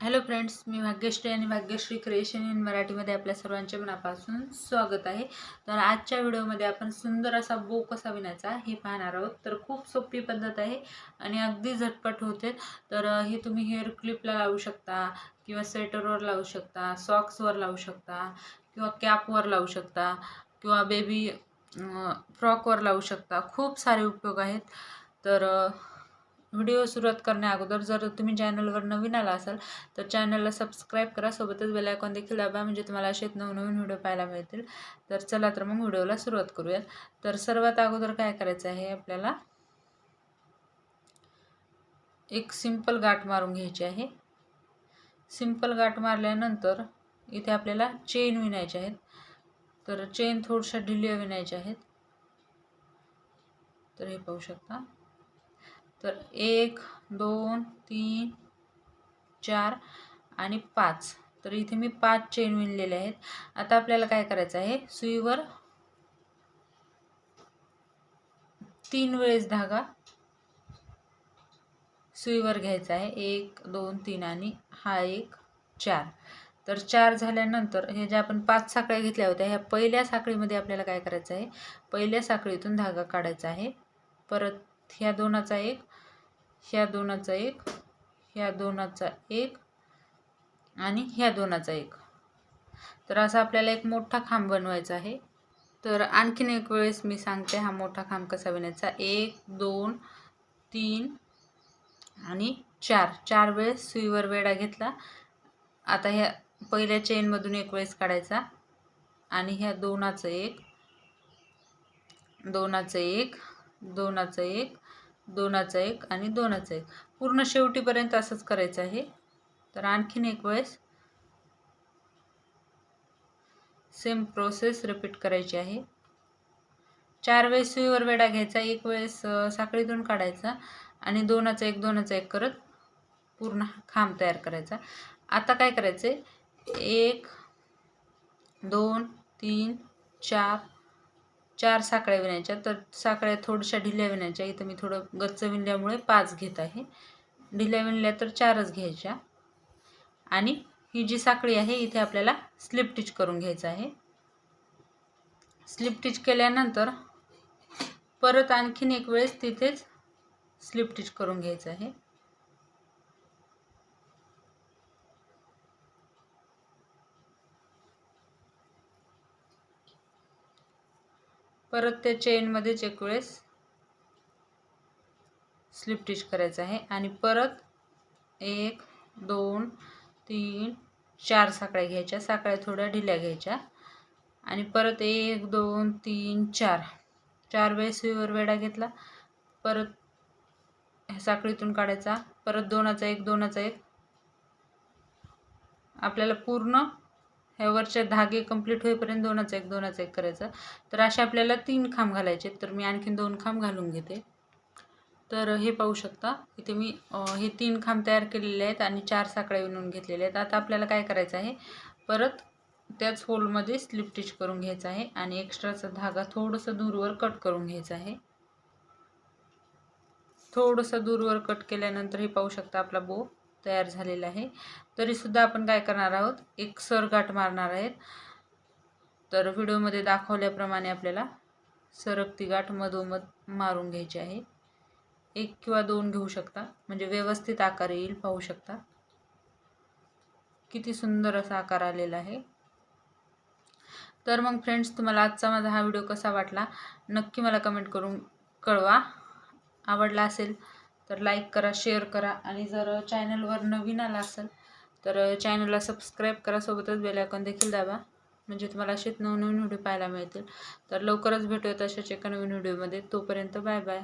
Hello friends मी भाग्यश्री आणि Bhagyashree creation in मराठीमध्ये आपल्या सर्वांचे मनापासून स्वागत आहे. तर आजच्या व्हिडिओमध्ये आपण सुंदर असा बो कसा विणायचा हे पाहणार आहोत. तर खूप सोपी पद्धत आहे आणि अगदी झटपट होते. तर हे तुम्ही हेअर क्लिपला लावू शकता किंवा स्वेटरवर लावू शकता सॉक्सवर लावू शकता किंवा कॅपवर लावू शकता किंवा बेबी फ्रॉकवर लावू शकता. खूप सारे उपयोग आहेत. तर व्हिडिओ सुरुवात करण्या अगोदर जर तुम्ही चॅनलवर नवीन आला असाल तर चॅनलला सबस्क्राईब करा. सोबतच बेल आयकॉन देखील दाबा म्हणजे तुम्हाला असेच नवनवीन व्हिडिओ पाहायला मिळतील. तर चला तर मग व्हिडिओला सुरुवात करूयात. तर सर्वात अगोदर काय करायचं आहे आपल्याला? एक सिंपल गाठ मारून घ्यायची आहे. सिंपल गाठ मारल्यानंतर इथे आपल्याला चेन विणायचे आहेत. तर चेन थोडशा ढिल्या विणायच्या आहेत. तर हे पाहू शकता. तर एक दोन तीन चार आणि पाच. तर इथे मी पाच चेन विणलेले आहेत. आता आपल्याला काय करायचं आहे? सुईवर तीन वेळेस धागा सुईवर घ्यायचा आहे. एक दोन तीन आणि हा एक चार. तर चार झाल्यानंतर हे जे आपण पाच साखळ्या घेतल्या होत्या ह्या पहिल्या साखळीमध्ये आपल्याला काय करायचं आहे? पहिल्या साखळीतून धागा काढायचा आहे. परत ह्या दोनाचा एक ह्या दोनाचा एक ह्या दोनाचा एक आणि ह्या दोनाचा एक. तर असा आपल्याला एक मोठा खांब बनवायचा आहे. तर आणखीन एक वेळेस मी सांगते हा मोठा खांब कसा बनवायचा. एक दोन तीन आणि चार. चार वेळेस सुईवर वेढा घेतला. आता ह्या पहिल्या चेनमधून एक वेळेस काढायचा. आणि ह्या दोनाचं एक दोनाचं एक दोनाचं एक दोनाचा एक आणि दोनाचा एक. पूर्ण शेवटीपर्यंत असंच करायचं आहे. तर आणखीन एक वेळेस सेम प्रोसेस रिपीट करायची आहे. चार वेळेस सुईवर वेडा घ्यायचा एक वेळेस साखळीतून काढायचा आणि दोनाचा एक दोनाचा एक करत पूर्ण खांब तयार करायचा. आता काय करायचं एक दोन तीन चार चार साखळ्या विणायच्या. तर साखळ्या थोड्याशा ढिल्या विणायच्या. इथं मी थोडं गच्च विणल्यामुळे पाच घेत आहे. ढिल्या विणल्या तर चारच घ्यायच्या. आणि ही जी साखळी आहे इथे आपल्याला स्लिप टिच करून घ्यायचं आहे. स्लिप टिच केल्यानंतर परत आणखीन एक वेळेस तिथेच स्लिप टिच करून घ्यायचं आहे. परत त्या चेनमध्येच एक वेळेस स्लिप टिच करायचं आहे. आणि परत एक दोन तीन चार साखळ्या घ्यायच्या. साखळ्या थोड्या ढिल्या घ्यायच्या. आणि परत एक दोन तीन चार. चार वेळेस सुईवर वेढा घेतला. परत ह्या साखळीतून काढायचा. परत दोनाचा एक दोनाचा एक. आपल्याला पूर्ण ह्यावरचे धागे कंप्लीट होईपर्यंत दोनाचा एक दोनाचा एक करायचं. तर असे आपल्याला तीन खांब घालायचे तर मी आणखीन दोन खांब घालून घेते. तर हे पाहू शकता इथे मी हे तीन खांब तयार केलेले आहेत आणि चार साखळ्या विणून घेतलेल्या आहेत. आता आपल्याला काय करायचं आहे परत त्याच होलमध्ये स्लिप टिच करून घ्यायचं आहे आणि एक्स्ट्राचा धागा थोडंसं दूरवर कट करून घ्यायचा आहे. थोडंसं दूरवर कट केल्यानंतर हे पाहू शकता आपला बो तयार झालेला आहे. तरीसुद्धा आपण काय करणार आहोत? एक सरगाठ मारणार आहेत. तर व्हिडिओमध्ये दाखवल्याप्रमाणे आपल्याला सरकती गाठ मधोमध मारून घ्यायची आहे. एक किंवा दोन घेऊ शकता. म्हणजे व्यवस्थित आकार येईल पाहू शकता. किती सुंदर असा आकार आलेला आहे. तर मग फ्रेंड्स तुम्हाला आजचा माझा हा व्हिडिओ कसा वाटला? नक्की मला कमेंट करून कळवा. आवडला असेल तर लाईक करा शेअर करा. आणि जर चॅनलवर नवीन आला असेल तर चॅनलला सबस्क्राईब करा. सोबतच बेलायकॉन देखील दाबा. म्हणजे तुम्हाला असेच नवनवीन व्हिडिओ पाहायला मिळतील. तर लवकरच भेटूयात अशाच एका नवीन व्हिडिओमध्ये तोपर्यंत बाय बाय